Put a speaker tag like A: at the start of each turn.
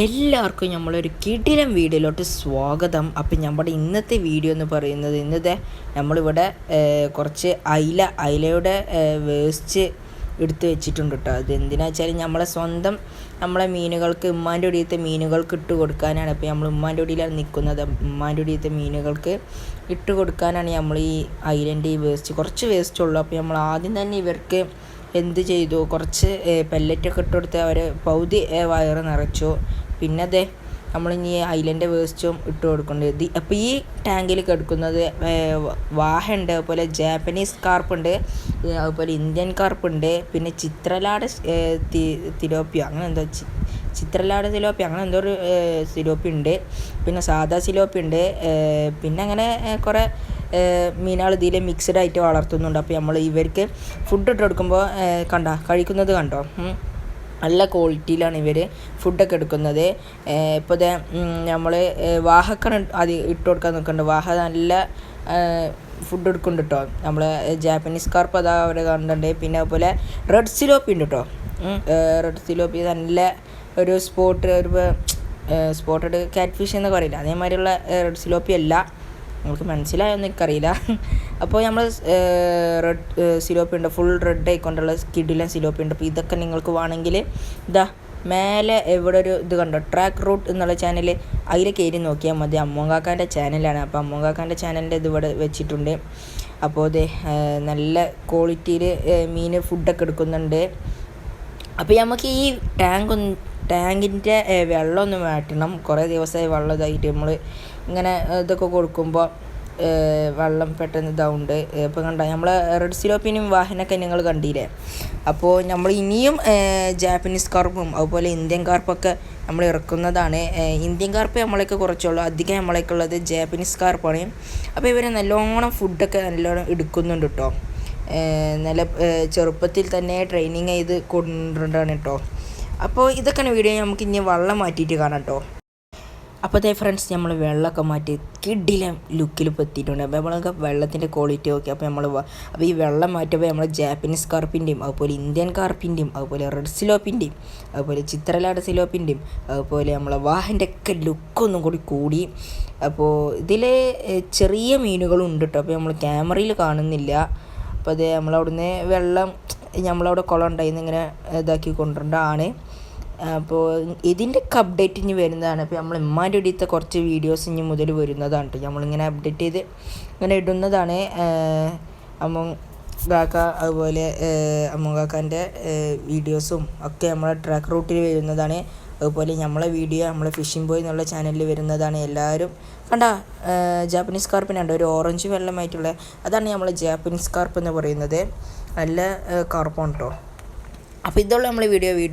A: എല്ലാവർക്കും നമ്മളൊരു കിടിലം വീഡിയോയിലോട്ട് സ്വാഗതം. അപ്പം നമ്മുടെ ഇന്നത്തെ വീഡിയോ എന്ന് പറയുന്നത് ഇന്നത്തെ നമ്മളിവിടെ കുറച്ച് അയില അയിലയുടെ വേസ്റ്റ് എടുത്ത് വെച്ചിട്ടുണ്ട് കേട്ടോ അത് എന്തിനാ വെച്ചാൽ നമ്മളെ സ്വന്തം നമ്മളെ മീനുകൾക്ക് ഉമ്മാന്റെ ഒടിയത്തെ മീനുകൾക്ക് ഇട്ട് കൊടുക്കാനാണ്. അപ്പോൾ നമ്മൾ ഉമ്മാന്റെ ഒടിയിലാണ് നിൽക്കുന്നത് ഉമ്മാന്റെ ഒടിയത്തെ മീനുകൾക്ക് ഇട്ട് കൊടുക്കാനാണ് നമ്മൾ ഈ അയിലന്റെ ഈ വേസ്റ്റ് കുറച്ച് വേസ്റ്റ് ഉള്ളൂ. അപ്പോൾ നമ്മൾ ആദ്യം തന്നെ ഇവർക്ക് എന്ത് ചെയ്തു? കുറച്ച് പെല്ലറ്റൊക്കെ ഇട്ട് കൊടുത്ത് അവർ പകുതി വയറ് നിറച്ചു. പിന്നെ അതെ നമ്മളിനി ഐലന്റെ വേസ്റ്റും ഇട്ട് കൊടുക്കുന്നുണ്ട്. അപ്പോൾ ഈ ടാങ്കിൽ കിടക്കുന്നത് വാഹയുണ്ട് അതുപോലെ ജാപ്പനീസ് കാർപ്പുണ്ട് അതുപോലെ ഇന്ത്യൻ കാർപ്പുണ്ട് പിന്നെ ചിത്രലാട് തിലോപ്പിയോ അങ്ങനെ എന്തോ ചിത്രലാട് സിലോപ്പി അങ്ങനെ എന്തോ ഒരു സിലോപ്പി ഉണ്ട്. പിന്നെ സാദാ സിലോപ്പി ഉണ്ട് പിന്നെ അങ്ങനെ കുറേ മീനുകൾ ഇതിൽ മിക്സ്ഡ് ആയിട്ട് വളർത്തുന്നുണ്ട്. അപ്പോൾ നമ്മൾ ഇവർക്ക് ഫുഡ് ഇട്ട് കൊടുക്കുമ്പോൾ കണ്ട കഴിക്കുന്നത് കണ്ടോ. നല്ല ക്വാളിറ്റിയിലാണ് ഇവർ ഫുഡൊക്കെ എടുക്കുന്നത്. ഇപ്പോൾ ഇതേ നമ്മൾ വാഹക്കാണ് അത് ഇട്ട് കൊടുക്കാൻ നിൽക്കുന്നുണ്ട് വാഹ നല്ല ഫുഡ് എടുക്കുന്നുണ്ട് കേട്ടോ നമ്മൾ ജാപ്പനീസ് കാർപ്പ് അതാ അവർ കണ്ടിട്ടുണ്ട്. പിന്നെ അതുപോലെ റെഡ് സിലോപ്പി ഉണ്ട് കേട്ടോ റെഡ് സിലോപ്പി നല്ല ഒരു സ്പോട്ട് ഒരു സ്പോട്ടഡ് കാറ്റ് ഫിഷ് എന്നൊക്കെ പറയില്ല? അതേമാതിരിയുള്ള റെഡ് സിലോപ്പി അല്ല. നിങ്ങൾക്ക് മനസ്സിലായോന്ന് എനിക്കറിയില്ല. അപ്പോൾ നമ്മൾ റെഡ് സിലോപ്പി ഉണ്ട് ഫുൾ റെഡ് ആയിക്കൊണ്ടുള്ള സ്കിഡിലും സിലോപ്പി ഉണ്ട് അപ്പോൾ ഇതൊക്കെ നിങ്ങൾക്ക് വേണമെങ്കിൽ ഇതാ മേലെ എവിടെ ഒരു ഇത് കണ്ടോ? ട്രാക്ക് റൂട്ട് എന്നുള്ള ചാനൽ അതിൽ കയറി നോക്കിയാൽ മതി. അമ്മോങ്കാക്കാന്റെ ചാനലാണ് അപ്പോൾ അമ്മോങ്കാക്കാന്റെ ചാനലിന്റെ ഇത് ഇവിടെ വെച്ചിട്ടുണ്ട്. അപ്പോൾ ഇത് നല്ല ക്വാളിറ്റിയിൽ മീൻ ഫുഡൊക്കെ എടുക്കുന്നുണ്ട്. അപ്പോൾ നമുക്ക് ഈ ടാങ്ക് ടാങ്കിന്റെ വെള്ളമൊന്ന് മാറ്റണം. കുറേ ദിവസമായി വെള്ളം ഇതായിട്ട് നമ്മൾ ഇങ്ങനെ ഇതൊക്കെ കൊടുക്കുമ്പോൾ വെള്ളം പെട്ടെന്ന് ഇതാവുണ്ട്. ഇപ്പോൾ കണ്ട നമ്മൾ റെഡ് സിലോപ്പിനും വാഹനമൊക്കെ നിങ്ങൾ കണ്ടില്ലേ അപ്പോൾ നമ്മൾ ഇനിയും ജാപ്പനീസ് കാർപ്പും അതുപോലെ ഇന്ത്യൻ കാർപ്പൊക്കെ നമ്മൾ ഇറക്കുന്നതാണ്. ഇന്ത്യൻ കാർപ്പ് നമ്മളൊക്കെ കുറച്ചുള്ളൂ. അധികം നമ്മളേക്കുള്ളത് ജാപ്പനീസ് കാർപ്പാണ് അപ്പോൾ ഇവർ നല്ലോണം ഫുഡൊക്കെ നല്ലോണം എടുക്കുന്നുണ്ട് കേട്ടോ നല്ല ചെറുപ്പത്തിൽ തന്നെ ട്രെയിനിങ് ചെയ്ത് കൊണ്ടുകൊണ്ടാണ് കേട്ടോ അപ്പോൾ ഇതൊക്കെയാണ് വീഡിയോ നമുക്ക് ഇനി വെള്ളം മാറ്റിയിട്ട് കാണാം കേട്ടോ അപ്പോൾ അതേ ഫ്രണ്ട്സ് നമ്മൾ വെള്ളമൊക്കെ മാറ്റി കിഡിലെ ലുക്കിൽ എത്തിയിട്ടുണ്ട് അപ്പോൾ നമ്മളൊക്കെ വെള്ളത്തിന്റെ ക്വാളിറ്റി നോക്കി. അപ്പോൾ നമ്മൾ അപ്പോൾ ഈ വെള്ളം മാറ്റിയപ്പോൾ നമ്മൾ ജാപ്പനീസ് കാർപ്പിന്റെയും അതുപോലെ ഇന്ത്യൻ കാർപ്പിന്റെയും അതുപോലെ റെഡ് സിലോപ്പിന്റെയും അതുപോലെ ചിത്രലാട് സിലോപ്പിന്റെയും അതുപോലെ നമ്മളെ വാഹന്റെ ഒക്കെ ലുക്കൊന്നും കൂടി കൂടി. അപ്പോൾ ഇതിൽ ചെറിയ മീനുകളും ഉണ്ട് കേട്ടോ അപ്പോൾ നമ്മൾ ക്യാമറയിൽ കാണുന്നില്ല. അപ്പോൾ അത് നമ്മളവിടുന്ന് വെള്ളം നമ്മളവിടെ കുളം ഉണ്ടായിരുന്നു ഇങ്ങനെ ഇതാക്കി കൊണ്ടുവരേണ്ടതാണ്. അപ്പോൾ ഇതിന്റെ അപ്ഡേറ്റ് ഇനി വരുന്നതാണ്. അപ്പോൾ നമ്മൾ ഇമ്മാന്റെ ഇടത്തെ കുറച്ച് വീഡിയോസ് ഇനി മുതൽ വരുന്നതാണ് കേട്ടോ നമ്മളിങ്ങനെ അപ്ഡേറ്റ് ചെയ്ത് ഇങ്ങനെ ഇടുന്നതാണ്. അമ്മ കാക്ക അതുപോലെ അമ്മ കാക്കാന്റെ വീഡിയോസും ഒക്കെ നമ്മളെ ട്രാക്ക് റൂട്ടിൽ വരുന്നതാണ്. അതുപോലെ നമ്മളെ വീഡിയോ നമ്മളെ ഫിഷിംഗ് ബോയ് എന്നുള്ള ചാനലിൽ വരുന്നതാണ് എല്ലാവരും കണ്ട? ജാപ്പനീസ് കാർപ്പിനുണ്ട് ഒരു ഓറഞ്ച് വെള്ളമായിട്ടുള്ള അതാണ് നമ്മൾ ജാപ്പനീസ് കാർപ്പ് എന്ന് പറയുന്നത്. നല്ല കാർപ്പാണ് കേട്ടോ അപ്പോൾ ഇതുള്ള നമ്മൾ വീഡിയോ വീഡിയോ